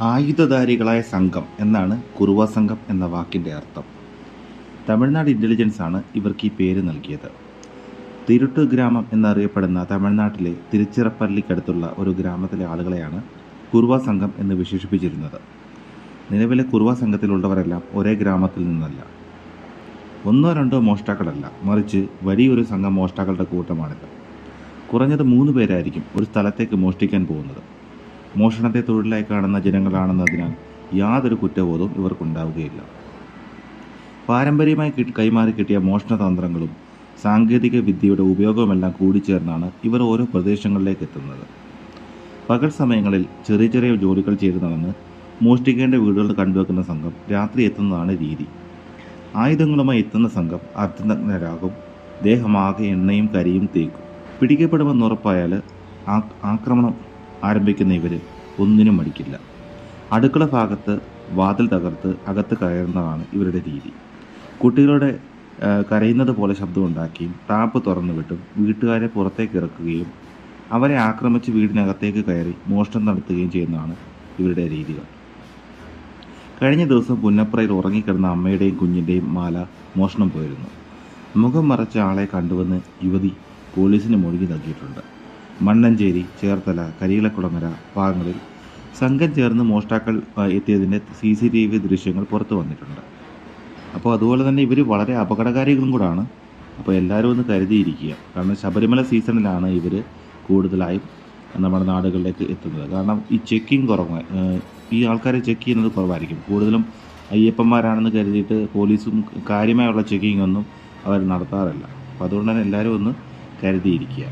ആയുധധാരികളായ സംഘം എന്നാണ് കുറുവ സംഘം എന്ന വാക്കിന്റെ അർത്ഥം. തമിഴ്നാട് ഇന്റലിജൻസ് ആണ് ഇവർക്ക് ഈ പേര് നൽകിയത്. തിരുട്ട് ഗ്രാമം എന്നറിയപ്പെടുന്ന തമിഴ്നാട്ടിലെ തിരുച്ചിറപ്പള്ളിക്കടുത്തുള്ള ഒരു ഗ്രാമത്തിലെ ആളുകളെയാണ് കുറുവ സംഘം എന്ന് വിശേഷിപ്പിച്ചിരുന്നത്. നിലവിലെ കുറുവ സംഘത്തിലുള്ളവരെല്ലാം ഒരേ ഗ്രാമത്തിൽ നിന്നല്ല. ഒന്നോ രണ്ടോ മോഷ്ടാക്കളല്ല മറിച്ച് വലിയൊരു സംഘം മോഷ്ടാക്കളുടെ കൂട്ടമാണിത്. കുറഞ്ഞത് മൂന്ന് പേരായിരിക്കും ഒരു സ്ഥലത്തേക്ക് മോഷ്ടിക്കാൻ പോകുന്നത്. മോഷണത്തെ തൊഴിലായി കാണുന്ന ജനങ്ങളാണെന്നതിനാൽ യാതൊരു കുറ്റബോധവും ഇവർക്കുണ്ടാവുകയില്ല. പാരമ്പര്യമായി കൈമാറി കിട്ടിയ മോഷണ തന്ത്രങ്ങളും സാങ്കേതിക വിദ്യയുടെ കൂടി കൂടിച്ചേർന്നാണ് ഇവർ ഓരോ പ്രദേശങ്ങളിലേക്ക് എത്തുന്നത്. പകൽ സമയങ്ങളിൽ ചെറിയ ചെറിയ ജോലികൾ ചെയ്തു നടന്ന് മോഷ്ടിക്കേണ്ട വീടുകൾ കണ്ടുവെക്കുന്ന സംഘം രാത്രി എത്തുന്നതാണ് രീതി. ആയുധങ്ങളുമായി എത്തുന്ന സംഘം അർദ്ധനഗ്നരാകും ദേഹമാകെ എണ്ണയും കരിയും തേക്കും. പിടിക്കപ്പെടുമെന്ന് ഉറപ്പായാൽ ആ- ആക്രമണം ആരംഭിക്കുന്ന ഇവർ ഒന്നിനും മടിക്കില്ല. അടുക്കള ഭാഗത്ത് വാതിൽ തകർത്ത് അകത്ത് കയറുന്നതാണ് ഇവരുടെ രീതി. കുട്ടികളുടെ കരയുന്നത് പോലെ ശബ്ദമുണ്ടാക്കിയും ടാപ്പ് തുറന്നു വിട്ടും വീട്ടുകാരെ പുറത്തേക്ക് ഇറക്കുകയും അവരെ ആക്രമിച്ച് വീടിനകത്തേക്ക് കയറി മോഷണം നടത്തുകയും ചെയ്യുന്നതാണ് ഇവരുടെ രീതികൾ. കഴിഞ്ഞ ദിവസം പുന്നപ്രയിൽ ഉറങ്ങിക്കിടന്ന അമ്മയുടെയും കുഞ്ഞിന്റെയും മാല മോഷണം പോയിരുന്നു. മുഖം മറച്ച ആളെ കണ്ടുവന്ന് യുവതി പോലീസിന് മൊഴി നൽകിയിട്ടുണ്ട്. മണ്ണഞ്ചേരി ചേർത്തല കരിയിലക്കുളങ്ങര ഭാഗങ്ങളിൽ സംഘം ചേർന്ന് മോഷ്ടാക്കൾ എത്തിയതിന്റെ സി സി ടി വി ദൃശ്യങ്ങൾ പുറത്തു വന്നിട്ടുണ്ട്. അപ്പോൾ അതുപോലെ തന്നെ ഇവർ വളരെ അപകടകാരികളും കൂടാണ്. അപ്പോൾ എല്ലാവരും ഒന്ന് കരുതിയിരിക്കുക. കാരണം ശബരിമല സീസണിലാണ് ഇവർ കൂടുതലായും നമ്മുടെ നാടുകളിലേക്ക് എത്തുന്നത്. കാരണം ഈ ചെക്കിങ് കുറവ് ഈ ആൾക്കാരെ ചെക്ക് ചെയ്യുന്നത് കുറവായിരിക്കും. കൂടുതലും അയ്യപ്പന്മാരാണെന്ന് കരുതിയിട്ട് പോലീസും കാര്യമായുള്ള ചെക്കിംഗ് ഒന്നും അവർ നടത്താറില്ല. അപ്പോൾ അതുകൊണ്ട് തന്നെ എല്ലാവരും ഒന്ന് കരുതിയിരിക്കുക.